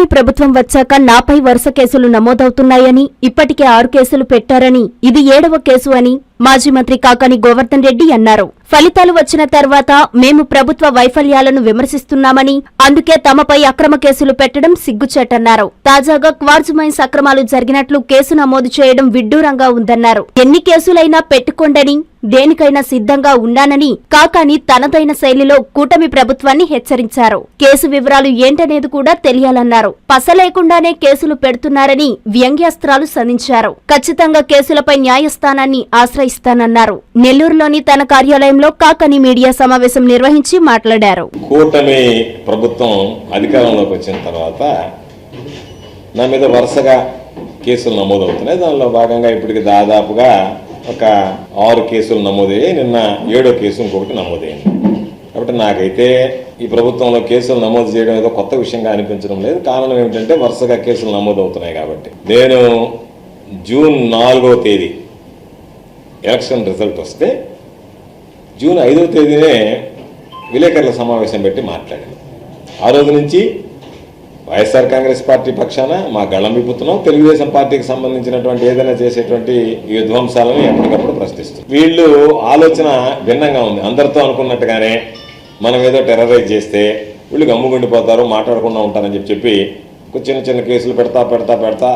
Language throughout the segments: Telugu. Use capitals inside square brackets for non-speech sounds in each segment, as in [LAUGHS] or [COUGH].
కూటమి ప్రభుత్వం వచ్చాక నాపై వరుస కేసులు నమోదవుతున్నాయని ఇప్పటికే ఆరు కేసులు పెట్టారని ఇది ఏడవ కేసు అని మాజీ మంత్రి కాకాని గోవర్ధన్ రెడ్డి అన్నారు. ఫలితాలు వచ్చిన తర్వాత మేము ప్రభుత్వ వైఫల్యాలను విమర్శిస్తున్నామని అందుకే తమపై అక్రమ కేసులు పెట్టడం సిగ్గుచేటన్నారు. తాజాగా క్వార్జ్ మైన్స్ అక్రమాలు జరిగినట్లు కేసు నమోదు చేయడం విడ్డూరంగా ఉందన్నారు. ఎన్ని కేసులైనా పెట్టుకోండని దేనికైనా సిద్ధంగా ఉన్నానని కాకాని తనదైన శైలిలో కూటమి ప్రభుత్వాన్ని హెచ్చరించారు. కేసు వివరాలు ఏంటనేది కూడా తెలియాలన్నారు. పస లేకుండానే కేసులు పెడుతున్నారని వ్యంగ్యాస్త్రాలు సంధించారు. ఖచ్చితంగా కేసులపై న్యాయస్థానాన్ని ఇస్తానన్నారు నెల్లూరులోని తన కార్యాలయంలో కాకని మీడియా సమావేశం నిర్వహించి మాట్లాడారు. కూటమి ప్రభుత్వం అధికారంలోకి వచ్చిన తర్వాత నా మీద వరుసగా కేసులు నమోదవుతున్నాయి. దానిలో భాగంగా ఇప్పటికి దాదాపుగా ఒక ఆరు కేసులు నమోదయ్యాయి. నిన్న ఏడో కేసు ఇంకొకటి నమోదయ్యింది కాబట్టి నాకైతే ఈ ప్రభుత్వంలో కేసులు నమోదు చేయడం ఏదో కొత్త విషయంగా అనిపించడం లేదు. కారణం ఏమిటంటే వరుసగా కేసులు నమోదవుతున్నాయి కాబట్టి. నేను జూన్ నాలుగో తేదీ ఎలక్షన్ రిజల్ట్ వస్తే జూన్ ఐదవ తేదీనే విలేకరుల సమావేశం పెట్టి మాట్లాడింది ఆ రోజు నుంచి వైఎస్ఆర్ కాంగ్రెస్ పార్టీ పక్షాన మా గళం విప్పుతున్నాం. తెలుగుదేశం పార్టీకి సంబంధించినటువంటి ఏదైనా చేసేటువంటి ఈ విధ్వంసాలను ఎప్పటికప్పుడు ప్రశ్నిస్తుంది వీళ్ళు ఆలోచన భిన్నంగా ఉంది. అందరితో అనుకున్నట్టుగానే మనం ఏదో టెర్రరైజ్ చేస్తే వీళ్ళు గమ్ముగుండిపోతారు మాట్లాడకుండా ఉంటారని చెప్పి చెప్పి చిన్న చిన్న కేసులు పెడతా పెడతా పెడతా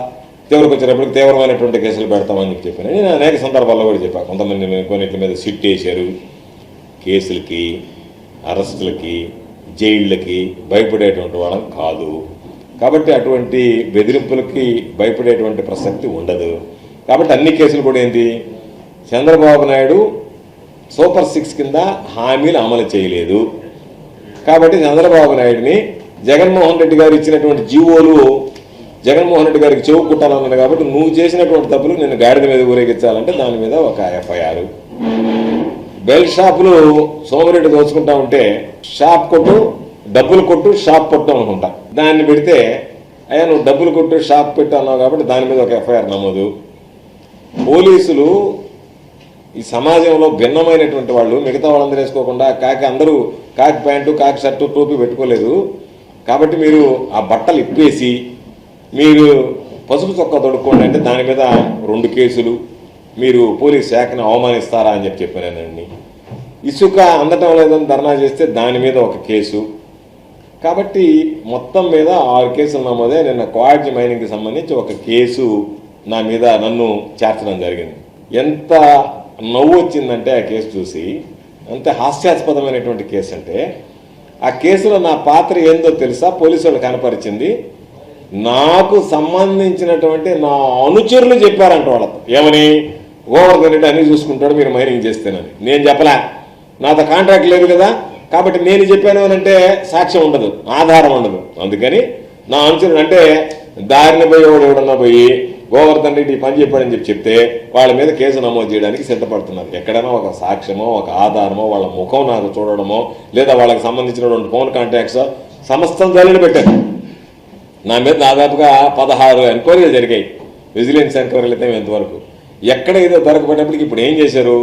తీవ్రకు వచ్చేటప్పటికి తీవ్రమైనటువంటి కేసులు పెడతామని చెప్పి చెప్పాను. నేను అనేక సందర్భాల్లో కూడా చెప్పాను కొంతమంది కొన్నింటి మీద సిట్ వేశారు. కేసులకి అరెస్టులకి జైళ్ళకి భయపడేటువంటి వాళ్ళం కాదు. కాబట్టి అటువంటి బెదిరింపులకి భయపడేటువంటి ప్రసక్తి ఉండదు. కాబట్టి అన్ని కేసులు కూడా ఏంటి? చంద్రబాబు నాయుడు సూపర్ సిక్స్ కింద హామీలు అమలు చేయలేదు. కాబట్టి చంద్రబాబు నాయుడిని జగన్మోహన్ రెడ్డి గారు ఇచ్చినటువంటి జీవోలు జగన్మోహన్ రెడ్డి గారికి చెవు కుట్టాలన్నాడు కాబట్టి నువ్వు చేసినటువంటి తప్పులు నేను గాడిద మీద ఊరేగించాలంటే దాని మీద ఒక ఎఫ్ఐఆర్. బెల్ షాపులు సోమరెడ్డి దోచుకుంటా ఉంటే షాప్ కొట్టు డబ్బులు కొట్టు షాప్ కొట్టు అనుకుంటా. దాన్ని పెడితే అయ్యా నువ్వు డబ్బులు కొట్టు షాప్ పెట్టు అన్నావు కాబట్టి దాని మీద ఒక ఎఫ్ఐఆర్ నమోదు. పోలీసులు ఈ సమాజంలో భిన్నమైనటువంటి వాళ్ళు మిగతా వాళ్ళందరూ వేసుకోకుండా కాకి అందరూ కాకి ప్యాంటు కాకి షర్టు టోపీ పెట్టుకోలేదు. కాబట్టి మీరు ఆ బట్టలు ఇప్పేసి మీరు పసుపు చొక్క తొడుక్కోండి అంటే దాని మీద రెండు కేసులు. మీరు పోలీస్ శాఖను అవమానిస్తారా అని చెప్పి చెప్పానండి. ఇసుక అందటం లేదని ధర్నా చేస్తే దాని మీద ఒక కేసు. కాబట్టి మొత్తం మీద ఆరు కేసులు నమోదే నిన్న క్వాడ్జి మైనింగ్కి సంబంధించి ఒక కేసు నా మీద నన్ను చేర్చడం జరిగింది. ఎంత నవ్వు వచ్చిందంటే ఆ కేసు చూసి అంతే హాస్యాస్పదమైనటువంటి కేసు అంటే ఆ కేసులో నా పాత్ర ఏందో తెలుసా? పోలీసు వాళ్ళు కనపరిచింది నాకు సంబంధించినటువంటి నా అనుచరులు చెప్పారంట వాళ్ళతో. ఏమని? గోవర్ధన్ రెడ్డి అన్ని చూసుకుంటాడు మీరు మైనింగ్ చేస్తేనని. నేను చెప్పలే. నాతో కాంట్రాక్ట్ లేదు కదా? కాబట్టి నేను చెప్పాను అని అంటే సాక్ష్యం ఉండదు ఆధారం ఉండదు. అందుకని నా అనుచరుడు అంటే దారిని పోయి ఎవడు ఎవడన్నా పోయి గోవర్ధన్ రెడ్డి పని చెప్పాడని చెప్పి చెప్తే వాళ్ళ మీద కేసు నమోదు చేయడానికి సిద్ధపడుతున్నారు. ఎక్కడైనా ఒక సాక్ష్యమో ఒక ఆధారమో వాళ్ళ ముఖం నాకు చూడడమో లేదా వాళ్ళకి సంబంధించినటువంటి ఫోన్ కాంటాక్ట్స్ సమస్తం జల్లిని పెట్టారు. నా మీద దాదాపుగా పదహారు ఎంక్వైరీలు జరిగాయి. విజిలెన్స్ ఎంక్వైరీలు అయితే ఇంతవరకు. ఎక్కడ ఏదో దొరకబడినప్పటికి ఇప్పుడు ఏం చేశారు?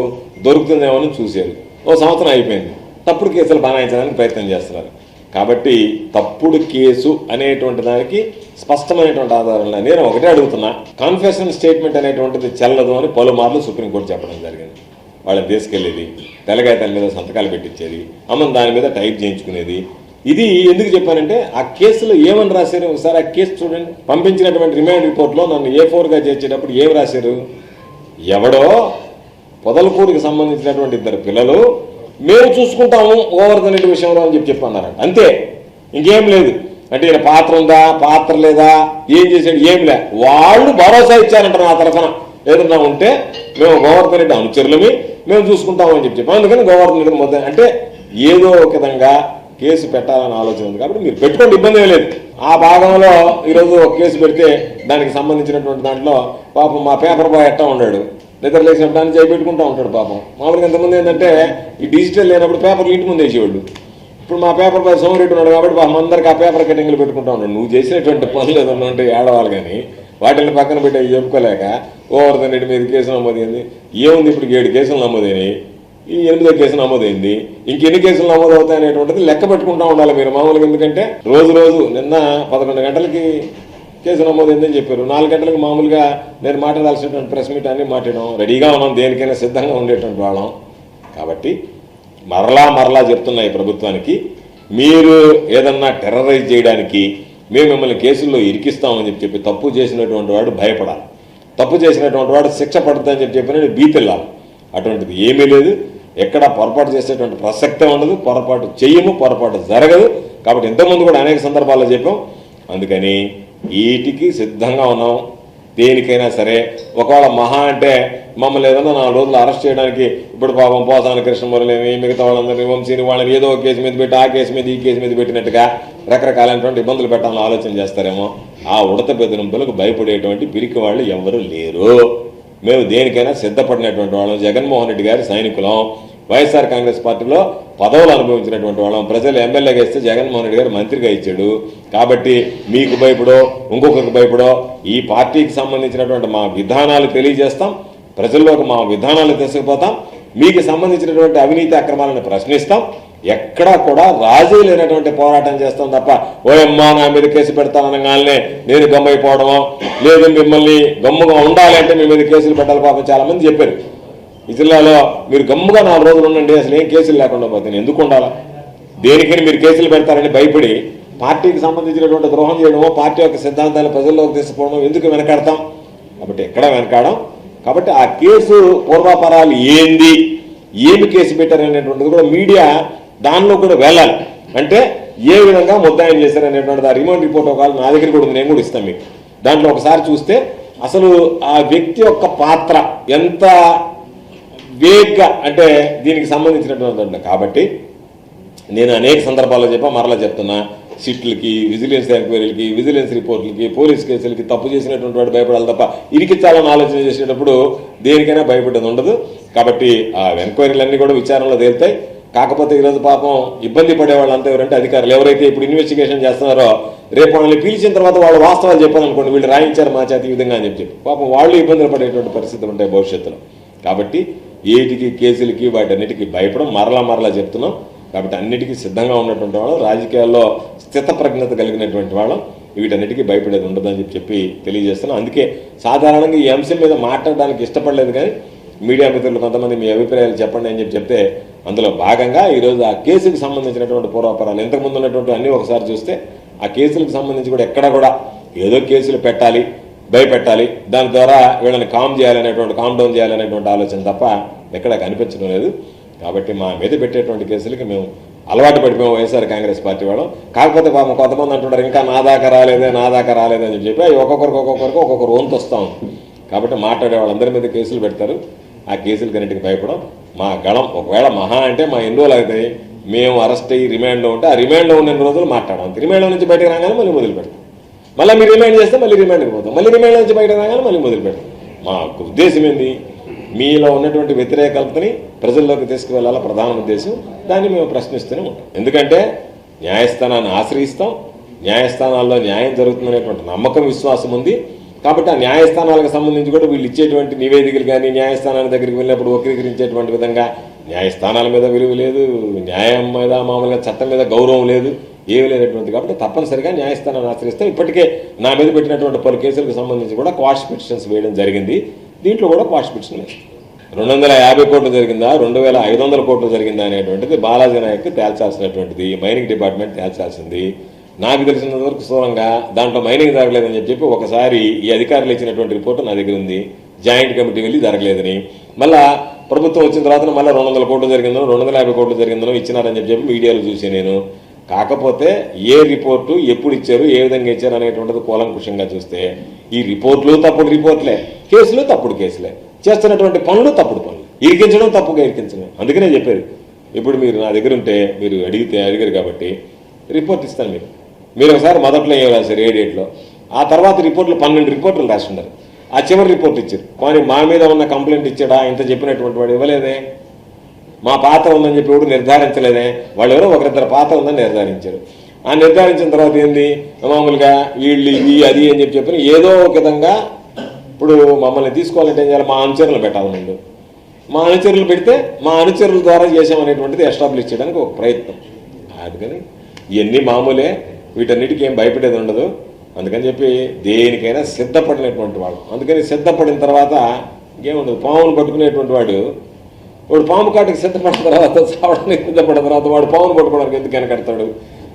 దొరుకుతుందేమో అని చూశారు. ఓ సంవత్సరం అయిపోయింది. తప్పుడు కేసులు బనాయించడానికి ప్రయత్నం చేస్తున్నారు. కాబట్టి తప్పుడు కేసు అనేటువంటి దానికి స్పష్టమైనటువంటి ఆధారాలు నేను ఒకటే అడుగుతున్నా. కన్ఫెషన్ స్టేట్మెంట్ అనేటువంటిది చెల్లదు అని పలుమార్లు సుప్రీంకోర్టు చెప్పడం జరిగింది. వాళ్ళని తీసుకెళ్ళేది తెలగాయతల మీద సంతకాలు పెట్టించేది అమ్మని దాని మీద టైప్ చేయించుకునేది ఇది ఎందుకు చెప్పానంటే ఆ కేసులో ఏమని రాశారు. ఒకసారి ఆ కేసు చూడండి. పంపించినటువంటి రిమాండ్ రిపోర్ట్లో నన్ను ఏ ఫోర్గా చేర్చేటప్పుడు ఏం రాశారు? ఎవడో పొదలకూరుకి సంబంధించినటువంటి ఇద్దరు పిల్లలు మేము చూసుకుంటాము గోవర్ధన్ రెడ్డి విషయంలో అని చెప్పి చెప్పన్నారంట. అంతే. ఇంకేం లేదు. అంటే ఈయన పాత్ర ఉందా? పాత్ర లేదా? ఏం చేశాడు? ఏం లే. వాళ్ళు భరోసా ఇచ్చారంట నా తరఫున. ఏదన్నా ఉంటే మేము గోవర్ధన్ రెడ్డి అనుచరులమి మేము చూసుకుంటాము అని చెప్పి చెప్పాం. అందుకని గోవర్ధన్ రెడ్డి మొదలు అంటే ఏదో ఒక విధంగా కేసు పెట్టాలని ఆలోచన ఉంది. కాబట్టి మీరు పెట్టుకోండి ఇబ్బంది లేదు. ఆ భాగంలో ఈరోజు ఒక కేసు పెడితే దానికి సంబంధించినటువంటి దాంట్లో పాపం మా పేపర్ బాయ్ ఎట్టా ఉన్నాడు. నిద్ర లేచినప్పుడు దాన్ని చేయి ఉంటాడు పాపం. మామూలుగా ఎంతమంది ఏంటంటే ఈ డిజిటల్ లేనప్పుడు పేపర్లు ఇంటి ముందు వేసేవాళ్ళు. ఇప్పుడు మా పేపర్ బాయ్ సోమరెడ్డి ఉన్నాడు కాబట్టి పాపం అందరికి ఆ పేపర్ కటింగ్లు పెట్టుకుంటా ఉన్నాడు. నువ్వు చేసినటువంటి పనులు ఏదన్నా ఉంటే ఏడవాలి కానీ వాటిని పక్కన పెట్టి అవి చెప్పుకోలేక ఓవర్ధన్ రెడ్డి మీద కేసు నమోదైంది. ఏముంది ఇప్పుడు ఏడు కేసులు నమోదైనాయి? ఈ ఎనిమిదో కేసు నమోదైంది? ఇంకెన్ని కేసులు నమోదు అవుతాయి అనేటువంటిది లెక్క పెట్టుకుంటా ఉండాలి మీరు. మామూలుగా ఎందుకంటే రోజు రోజు నిన్న పదకొండు గంటలకి కేసు నమోదైందని చెప్పారు. నాలుగు గంటలకు మామూలుగా నేను మాట్లాడాల్సినటువంటి ప్రెస్ మీట్ అన్ని మాట్లాడడం రెడీగా ఉన్నాం దేనికైనా సిద్ధంగా ఉండేటువంటి వాళ్ళం. కాబట్టి మరలా మరలా చెప్తున్నా ఈ ప్రభుత్వానికి మీరు ఏదన్నా టెర్రరైజ్ చేయడానికి మేము మిమ్మల్ని కేసుల్లో ఇరికిస్తామని చెప్పి చెప్పి తప్పు చేసినటువంటి వాడు భయపడాలి. తప్పు చేసినటువంటి వాడు శిక్ష పడుతుందని చెప్పి చెప్పిన బీతిల్లాలి. అటువంటిది ఏమీ లేదు. ఎక్కడ పొరపాటు చేసేటువంటి ప్రసక్తే ఉండదు. పొరపాటు చెయ్యము పొరపాటు జరగదు. కాబట్టి ఇంతకుముందు కూడా అనేక సందర్భాల్లో చెప్పాం. అందుకని వీటికి సిద్ధంగా ఉన్నాం. దేనికైనా సరే ఒకవేళ మహా అంటే మమ్మల్ని ఏదన్నా నాలుగు రోజులు అరెస్ట్ చేయడానికి ఇప్పుడు పాపం పోసాని కృష్ణమురళి మిగతా వాళ్ళందరినీ వంశీని వాళ్ళని ఏదో కేసు మీద పెట్టి ఆ కేసు మీద ఈ కేసు మీద పెట్టినట్టుగా రకరకాలైనటువంటి ఇబ్బందులు పెట్టాలని ఆలోచన చేస్తారేమో. ఆ ఉడత బెదిరింపులకు భయపడేటువంటి పిరికి వాళ్ళు ఎవరు లేరు. మేము దేనికైనా సిద్ధపడినటువంటి వాళ్ళం. జగన్మోహన్ రెడ్డి గారి సైనికులం. వైఎస్ఆర్ కాంగ్రెస్ పార్టీలో పదవులు అనుభవించినటువంటి వాళ్ళం. ప్రజలు ఎమ్మెల్యేగా ఇస్తే జగన్మోహన్ రెడ్డి గారు మంత్రిగా ఇచ్చాడు. కాబట్టి మీకు భయపడో ఇంకొకరికి భయపడో ఈ పార్టీకి సంబంధించినటువంటి మా విధానాలు తెలియజేస్తాం. ప్రజల్లోకి మా విధానాలు తీసుకుపోతాం. మీకు సంబంధించినటువంటి అవినీతి అక్రమాలను ప్రశ్నిస్తాం. ఎక్కడా కూడా రాజీ లేనటువంటి పోరాటం చేస్తాం తప్ప ఓ అమ్మా నా మీద కేసు పెడతానగానే నేను గమ్మైపోవడమో? లేదు మిమ్మల్ని గమ్ముగా ఉండాలి అంటే మీ మీద కేసులు పెట్టాలి పాపం చాలా మంది చెప్పారు. ఈ జిల్లాలో మీరు గమ్ముగా నాలుగు రోజులు ఉండండి అసలు ఏం కేసులు లేకుండా పోతే ఎందుకు ఉండాలా? దేనికని మీరు కేసులు పెడతారని భయపడి పార్టీకి సంబంధించినటువంటి ద్రోహం చేయడమో పార్టీ యొక్క సిద్ధాంతాలు ప్రజల్లోకి తీసుకుపోవడం ఎందుకు వెనకాడతాం? కాబట్టి ఎక్కడ వెనకాడం? కాబట్టి ఆ కేసు పూర్వాపరాలు ఏంది? ఏమి కేసు పెట్టారు అనేటువంటిది కూడా మీడియా దానిలో కూడా వెళ్ళాలి. అంటే ఏ విధంగా ముద్దాయం చేశారనేటువంటిది ఆ రిమాండ్ రిపోర్ట్ ఒక నా దగ్గర కూడా ఉంది నేను కూడా ఇస్తాను మీకు. దాంట్లో ఒకసారి చూస్తే అసలు ఆ వ్యక్తి యొక్క పాత్ర ఎంత వేగ్గా అంటే దీనికి సంబంధించినటువంటి కాబట్టి నేను అనేక సందర్భాల్లో చెప్పా మరలా చెప్తున్నా. సిట్లకి విజిలెన్స్ ఎంక్వైరీలకి విజిలెన్స్ రిపోర్ట్లకి పోలీస్ కేసులకి తప్పు చేసినటువంటి వాడు భయపడాలి తప్ప ఇరికిచ్చాలని ఆలోచన చేసేటప్పుడు దేనికైనా భయపడేది ఉండదు. కాబట్టి ఆ ఎంక్వైరీలన్నీ కూడా విచారణలో తేలుతాయి. కాకపోతే ఈరోజు పాపం ఇబ్బంది పడే వాళ్ళంతా ఎవరంటే అధికారులు. ఎవరైతే ఇప్పుడు ఇన్వెస్టిగేషన్ చేస్తున్నారో రేపు వాళ్ళని పిలిచిన తర్వాత వాళ్ళు వాస్తవాలు చెప్పాలనుకోండి వీళ్ళు రాయించారు మా చేతి ఈ విధంగా అని చెప్పి. పాపం వాళ్ళు ఇబ్బందులు పడేటువంటి పరిస్థితులు ఉంటాయి భవిష్యత్తులో. కాబట్టి ఏటికి కేసులకి వాటన్నిటికీ భయపడం మరలా మరలా చెప్తున్నాం. కాబట్టి అన్నిటికీ సిద్ధంగా ఉన్నటువంటి వాళ్ళం రాజకీయాల్లో స్థితప్రజ్ఞత కలిగినటువంటి వాళ్ళం. వీటన్నిటికీ భయపడేది ఉండదని చెప్పి చెప్పి తెలియజేస్తున్నాం. అందుకే సాధారణంగా ఈ అంశం మీద మాట్లాడడానికి ఇష్టపడలేదు కానీ మీడియా మిత్రులు కొంతమంది మీ అభిప్రాయాలు చెప్పండి అని చెప్పి చెప్తే అందులో భాగంగా ఈరోజు ఆ కేసుకు సంబంధించినటువంటి పూర్వాపరాలు ఇంతకుముందు ఉన్నటువంటి అన్ని ఒకసారి చూస్తే ఆ కేసులకు సంబంధించి కూడా ఎక్కడ కూడా ఏదో కేసులు పెట్టాలి భయపెట్టాలి. దాని ద్వారా వీళ్ళని కామ్ చేయాలనేటువంటి కామ్ డౌన్ చేయాలనేటువంటి ఆలోచన తప్ప ఎక్కడ కనిపించడం లేదు. కాబట్టి మా మీద పెట్టేటువంటి కేసులకి మేము అలవాటు పడిపోయాం వైఎస్ఆర్ కాంగ్రెస్ పార్టీ వాళ్ళం. కాకపోతే పాపం కొంతమంది అంటున్నారు ఇంకా నా దాకా రాలేదే నా దాకా రాలేదే అని చెప్పి అవి ఒక్కొక్కరికి ఒక్కొక్కరికి ఒక్కొక్కరు వంతు వస్తాం కాబట్టి మాట్లాడే వాళ్ళందరి మీద కేసులు పెడతారు. ఆ కేసులు కన్నిటికి భయపడం మా గళం ఒకవేళ మహా అంటే మా ఎన్ని రోజులు అవుతాయి? మేము అరెస్ట్ అయ్యి రిమాండ్లో ఉంటే ఆ రిమాండ్లో ఉన్న రోజులు మాట్లాడాం రిమాండ్లో నుంచి బయటకు రాగానే మళ్ళీ మొదలు పెడతాం. మళ్ళీ మీరు రిమాండ్ చేస్తే మళ్ళీ రిమాండ్కి పోతాం. మళ్ళీ రిమైండ్ నుంచి బయటకు రాగానే మళ్ళీ మొదలు పెడతాం. మా ఉద్దేశం ఏంది? మీలో ఉన్నటువంటి వ్యతిరేకతని ప్రజల్లోకి తీసుకువెళ్ళాల ప్రధాన ఉద్దేశం. దాన్ని మేము ప్రశ్నిస్తూనే ఉంటాం. ఎందుకంటే న్యాయస్థానాన్ని ఆశ్రయిస్తాం. న్యాయస్థానాల్లో న్యాయం జరుగుతుందనేటువంటి నమ్మకం విశ్వాసం ఉంది. కాబట్టి ఆ న్యాయస్థానాలకు సంబంధించి కూడా వీళ్ళు ఇచ్చేటువంటి నివేదికలు కానీ న్యాయస్థానాల దగ్గరికి వెళ్ళినప్పుడు వక్రీకరించేటువంటి విధంగా న్యాయస్థానాల మీద విలువ లేదు న్యాయం మీద మామూలుగా చట్టం మీద గౌరవం లేదు ఏమి లేనటువంటి కాబట్టి తప్పనిసరిగా న్యాయస్థానాన్ని ఆశ్రయిస్తాం. ఇప్పటికే నా మీద పెట్టినటువంటి పలు కేసులకు సంబంధించి కూడా క్వాష్ పిటిషన్స్ వేయడం జరిగింది. దీంట్లో కూడా క్వాష్ ఉన్నాయి. రెండు వందల యాభై కోట్లు జరిగిందా? రెండు వేల ఐదు వందల కోట్లు జరిగిందా అనేటువంటిది బాలాజీ నాయక్ తేల్చాల్సినటువంటిది మైనింగ్ డిపార్ట్మెంట్ తేల్చాల్సింది. నాకు తెలిసినంత వరకు స్థూలంగా దాంట్లో మైనింగ్ జరగలేదని చెప్పి చెప్పి ఒకసారి ఈ అధికారులు ఇచ్చినటువంటి రిపోర్ట్ నా దగ్గర ఉంది. జాయింట్ కమిటీ వెళ్ళి జరగలేదని. మళ్ళా ప్రభుత్వం వచ్చిన తర్వాత మళ్ళీ రెండు వందల కోట్లు జరిగిందో రెండు వందల యాభై కోట్లు జరిగిందో ఇచ్చినారని చెప్పి చెప్పి మీడియాలో చూసి నేను. కాకపోతే ఏ రిపోర్టు ఎప్పుడు ఇచ్చారు ఏ విధంగా ఇచ్చారు అనేటువంటిది కూలంకుషంగా చూస్తే ఈ రిపోర్ట్లు తప్పుడు రిపోర్ట్లే. కేసులు తప్పుడు కేసులే. చేస్తున్నటువంటి పనులు తప్పుడు పనులు. ఇరికించడం తప్పుగా ఇరికించడం. అందుకనే చెప్పారు ఇప్పుడు మీరు నా దగ్గర ఉంటే మీరు అడిగితే అడిగారు కాబట్టి రిపోర్ట్ ఇస్తాను మీరు మీరు ఒకసారి మొదట్లో ఏం రాశారు? ఏ డేట్లో? ఆ తర్వాత రిపోర్ట్లు పన్నెండు రిపోర్ట్లు రాసిండారు ఆ చివరి రిపోర్ట్ ఇచ్చారు. కానీ మా మీద ఉన్న కంప్లైంట్ ఇచ్చాడా? ఇంత చెప్పినటువంటి వాడు ఇవ్వలేదే. మా పాత్ర ఉందని చెప్పి ఎవడు నిర్ధారించలేదే? వాళ్ళు ఎవరో ఒకరిద్దరు పాత్ర ఉందని నిర్ధారించారు. ఆ నిర్ధారించిన తర్వాత ఏంది? మామూలుగా వీళ్ళు ఇవి అది అని చెప్పి చెప్పిన ఏదో ఒక విధంగా ఇప్పుడు మమ్మల్ని తీసుకోవాలంటే ఏం చేయాలి? మా అనుచరులు పెట్టాలి ముందు. మా అనుచరులు పెడితే మా అనుచరుల ద్వారా చేసామనేటువంటిది ఎస్టాబ్లిష్ చేయడానికి ఒక ప్రయత్నం. అందుకని ఇవన్నీ మామూలే వీటన్నిటికీ ఏం భయపడేది ఉండదు. అందుకని చెప్పి దేనికైనా సిద్ధపడినటువంటి వాడు. అందుకని సిద్ధపడిన తర్వాత ఇంకేముండదు పామును పట్టుకునేటువంటి వాడు వాడు పాము కాటికి సిద్ధపడిన తర్వాత [LAUGHS] చావడానికి సిద్ధపడిన తర్వాత వాడు పామును పట్టుకోవడానికి ఎందుకు వెనకడతాడు?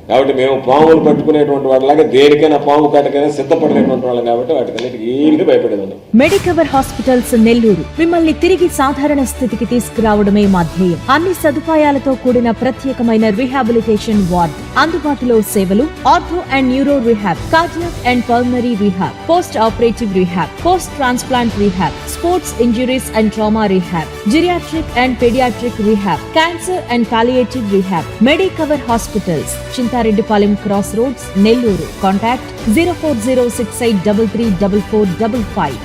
కాబట్టి మేము పాములు పట్టుకునేటువంటి వాళ్ళలాగా దేనికైనా పాము కట్టకైనా సిద్ధపడినటువంటి వాళ్ళం కాబట్టి వాటికన్నిటికీ ఏమి భయపడేది ఉండదు. Medicover hospitals Nellore. మిమ్మల్ని తిరిగి సాధారణ స్థితికి తీసుకురావడమే మా ధ్యేయం. అన్ని సదుపాయాలతో కూడిన ప్రత్యేకమైన రీహాబిలిటేషన్ వార్డ్. అందుబాటులో సేవలు ortho and neuro rehab cardiac and pulmonary rehab post operative rehab post transplant rehab sports injuries and trauma rehab geriatric and paediatric rehab cancer and palliative rehab Medicover hospitals Chinta Chintareddypalem cross roads Nellore. Contact zero four zero six eight double three double four double five